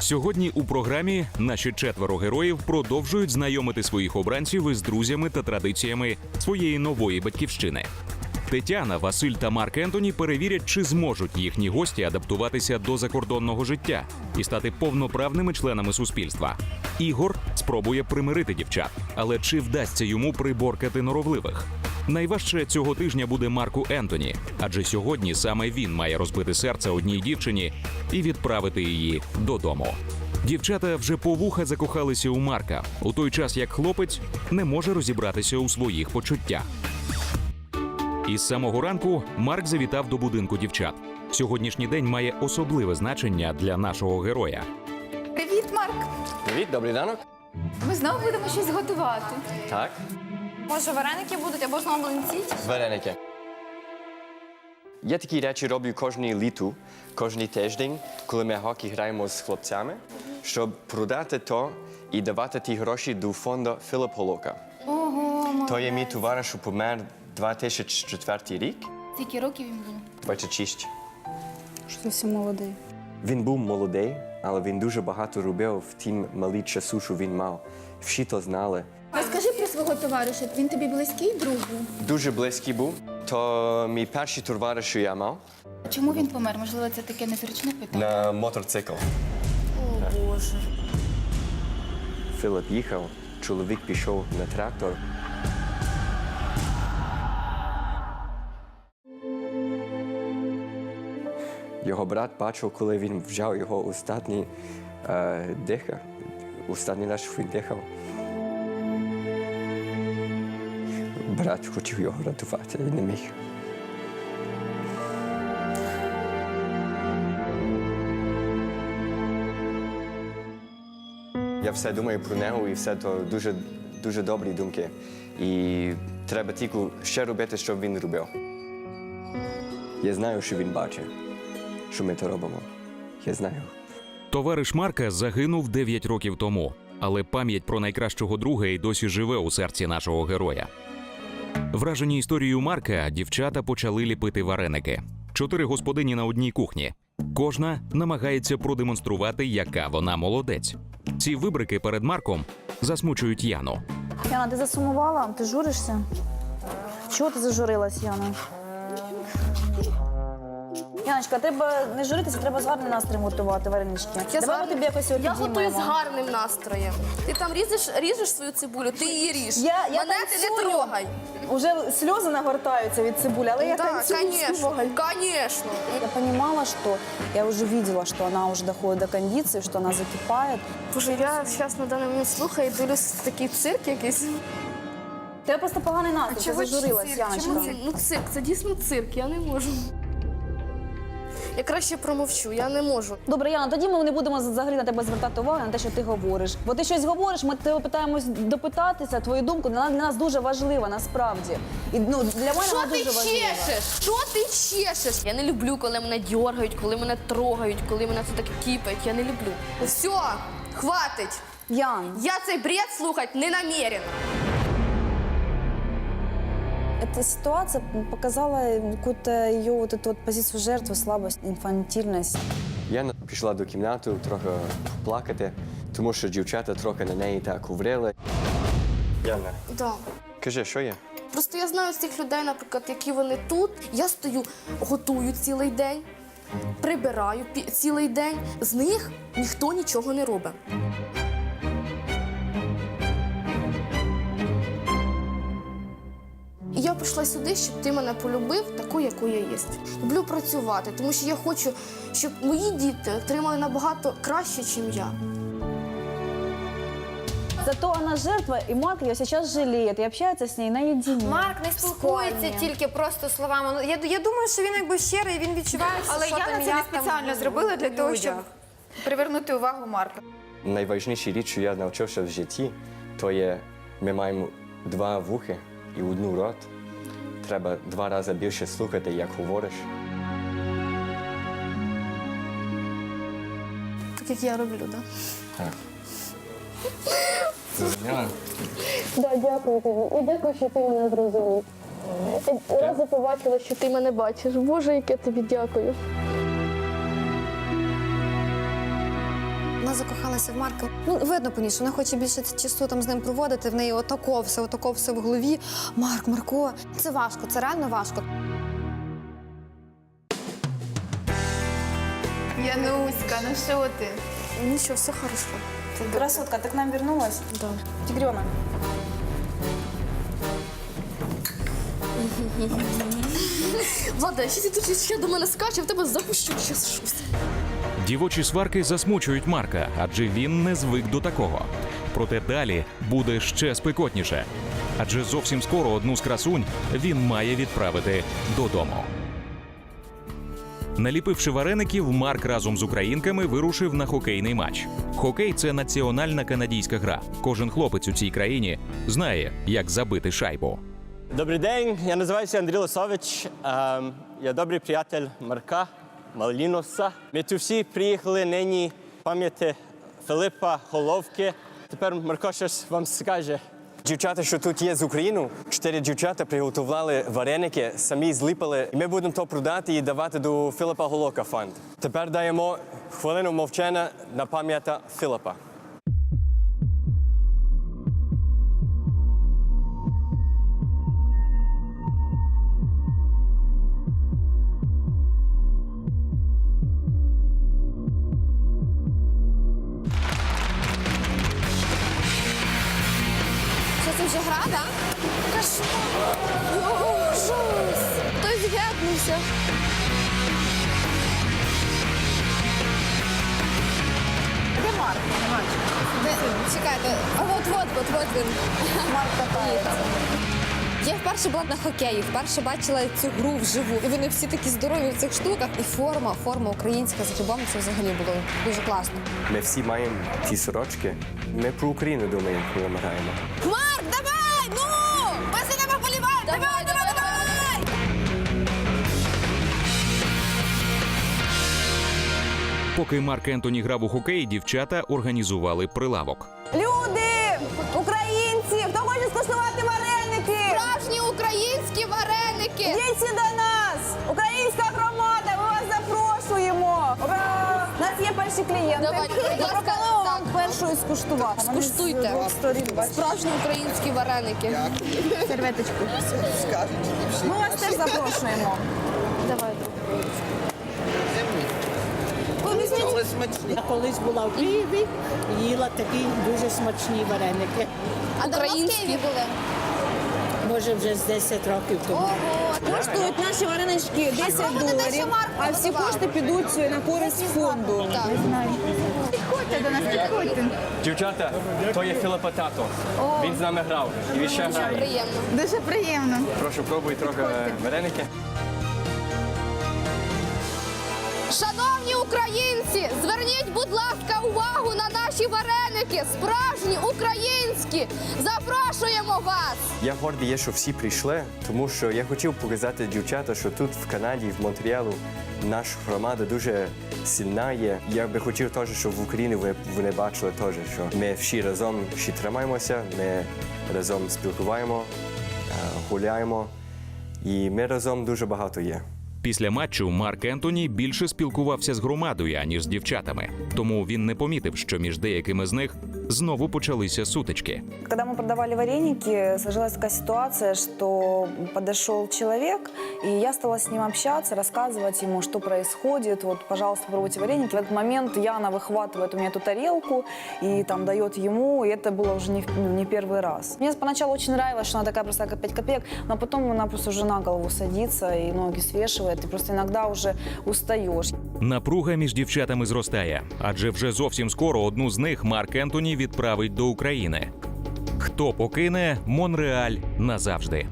Сьогодні у програмі наші четверо героїв продовжують знайомити своїх обранців із друзями та традиціями своєї нової батьківщини. Тетяна, Василь та Марк Ентоні перевірять, чи зможуть їхні гості адаптуватися до закордонного життя і стати повноправними членами суспільства. Ігор спробує примирити дівчат, але чи вдасться йому приборкати норовливих? Найважче цього тижня буде Марку Ентоні, адже сьогодні саме він має розбити серце одній дівчині і відправити її додому. Дівчата вже по вуха закохалися у Марка, у той час як хлопець не може розібратися у своїх почуттях. Із самого ранку Марк завітав до будинку дівчат. Сьогоднішній день має особливе значення для нашого героя. Привіт, Марк! Привіт, добрий ранок. Ми знову будемо щось готувати. Так, Може, вареники будуть або знову млинці? вареники. Я такі речі роблю кожні літу, кожний тиждень, коли ми хокі граємо з хлопцями, щоб продати то і давати ті гроші до фонду Філіп Холока. Ого, То є мій товариш, що помер 2004 рік, Скільки років їм було? 26. Що зовсім молодий. Він був молодий, але він дуже багато робив в тім малі часу, що він мав. Всі то знали. Розкажи свого товариша. Він тобі близький друг був? Дуже близький був. То мій перший товариш, що я мав, Чому він помер? Можливо, це таке незручне питання. на мотоцикл. О, Боже. Філіп їхав, чоловік пішов на трактор. Його брат бачив, коли він взяв його останній е, диха, останній що він дихав. Брат хотів його рятувати, він не міг. Я все думаю про нього і все то дуже, дуже добрі думки. І треба тільки ще робити, що він робив. Я знаю, що він бачить, що ми то робимо. Я знаю. Товариш Марка загинув 9 років тому, але пам'ять про найкращого друга й досі живе у серці нашого героя. Вражені історією Марка, дівчата почали ліпити вареники. Чотири господині на одній кухні. Кожна намагається продемонструвати, яка вона молодець. Ці вибрики перед Марком засмучують Яну. Яна, ти засумувала? Ти журишся? Чого ти зажурилась, Яна? Яночка, треба не журитися, треба з гарним настроєм готувати варенички. Я Давай ми тобі якось Я готую з піднімемо. гарним настроєм. Ти там ріжеш, ріжеш свою цибулю, ти її ріж. Я- я Мене ти не танцюю. трогай. Уже сльози нагортаються від цибулі, але я Так, танцюю. конечно. Я понимала, что я уже видела, что она уже доходит до кондиции, что она закипает. Боже, я зараз на даний момент слухаю і дивлюсь такий цирк якийсь. У тебе просто поганий настрій, ти зажурилась. Яночка. Чому це? Ну цирк, це дійсно цирк, я не можу. Я краще промовчу, я не можу. Добре, Яна, тоді ми не будемо взагалі на тебе звертати увагу на те, що ти говориш. Бо ти щось говориш, ми тебе питаємось допитатися. Твою думку вона для нас дуже важлива, насправді. І ну для мене Що вона ти дуже важлива. чешеш? Що ти чешеш? Я не люблю, коли мене дергають, коли мене трогають, коли мене це так кіпить. Я не люблю. Все, хватить. Ян, Я цей бред слухати не намерена. эта ситуация показала какую-то ее вот эту вот позицию жертвы, слабость, инфантильность. Яна пішла до кімнати трохи плакати, тому що дівчата трохи на неї так говорили. Яна, Да. кажи, що є? Просто я знаю цих людей, наприклад, які вони тут. Я стою, готую цілий день, прибираю пі- цілий день. З них ніхто нічого не робить. Прийшла сюди, щоб ти мене полюбив такою, якою я є. Люблю працювати, тому що я хочу, щоб мої діти отримали набагато краще, ніж я. Зато она жертва, и Марк ее сейчас жалеет и общается с ней наедине. Марк не спілкується тільки просто словами. Ну, Я, я думаю, що він якби щирий, він відчуває, Але що Яна там, це не як там спеціально зробила для того, щоб привернути увагу Марка. Найважніша річ, що я навчився в житті, то є ми маємо два вухи і одну рот. Треба два рази більше слухати, як говориш. Так як я роблю, так? Да? Так. Да, дякую тобі. І дякую, що ти мене зрозумів. Разу побачила, що ти мене бачиш. Боже, яке тобі дякую. Вона закохалася в Марка. Ну, видно по ній, що вона хоче більше часу там з ним проводити. В неї отако все, отако все в голові. Марк, Марко. Це важко, це реально важко. Януська, ну що ти? Нічого, все хорошо. Красотка, ти к нам вернулась? Да. Тигренок. Влада, якщо ти тут ще до мене скаче, в тебе запущу щось щось. Дівочі сварки засмучують Марка, адже він не звик до такого. Проте далі буде ще спекотніше. Адже зовсім скоро одну з красунь він має відправити додому. Наліпивши вареників, Марк разом з українками вирушив на хокейний матч. Хокей це національна канадійська гра. Кожен хлопець у цій країні знає, як забити шайбу. Добрий день, я називаюся Андрій Лосович. Ем, я добрий приятель Марка Маліноса. Ми тут всі приїхали нині пам'яті Филипа Головки. Тепер Марко щось вам скаже. Дівчата, що тут є з України, чотири дівчата приготували вареники, самі зліпали. І ми будемо то продати і давати до Філіпа Голока фонд. Тепер даємо хвилину мовчання на пам'ята Філіпа. Ужас! Хтось гепнувся. Де Марк? Де? Чекайте, а от от от от він. Марк катається. Я вперше була на хокеї, вперше бачила цю гру вживу. І вони всі такі здорові в цих штуках. І форма, форма українська з грибами це взагалі було дуже класно. Ми всі маємо ті сорочки. Ми про Україну думаємо, коли ми граємо. Марк, Давай, давай, давай! Поки Марк Ентоні грав у хокей, дівчата організували прилавок. Люди! Українці! Хто хоче скуштувати вареники? Справжні українські вареники! Йдіть всі Перші клієнти. Давай, будь ласка, Пропонуємо вам так. першою скуштувати. Скуштуйте. Справжні українські вареники. Серветочку. Ми вас теж запрошуємо. Давай. Я колись була в Києві, їла такі дуже смачні вареники. А українські були? Може, вже з 10 років тому. Коштують наші варенички 10 доларів, а всі кошти підуть на користь фонду. Підходьте до нас, підходьте. Дівчата, то є Філіпа тато. Він з нами грав. І він ще грає. Приємно. Дуже приємно. Прошу, пробуй трохи вареники. Шановні українці, зверніть, будь ласка, увагу на наші вареники. Справжні українські. Запрошуємо вас. Я гордий є, що всі прийшли, тому що я хотів показати дівчата, що тут в Канаді, в Монтріалу, наша громада дуже сильна є. Я би хотів теж, щоб в Україні ви вони бачили теж, що ми всі разом всі тримаємося, ми разом спілкуваємо, е, гуляємо, і ми разом дуже багато є. Після матчу Марк Ентоні більше спілкувався з громадою, аніж з дівчатами. Тому він не помітив, що між деякими з них знову почалися сутички. Когда мы продавали вареники, сложилась такая ситуация, что подошел человек, и я стала с ним общаться, рассказывать ему, что происходит. Вот, пожалуйста, попробуйте вареники. В этот момент Яна выхватывает у меня эту тарелку и там дает ему, и это было уже не, в- ну, не первый раз. Мне поначалу очень нравилось, что она такая простая, как 5 копеек, но потом она просто уже на голову садится и ноги свешивает, и просто іногда уже устаєш. Напруга між дівчатами зростає, адже вже зовсім скоро одну з них Марк Ентоні відправить до України. Хто покине Монреаль назавжди?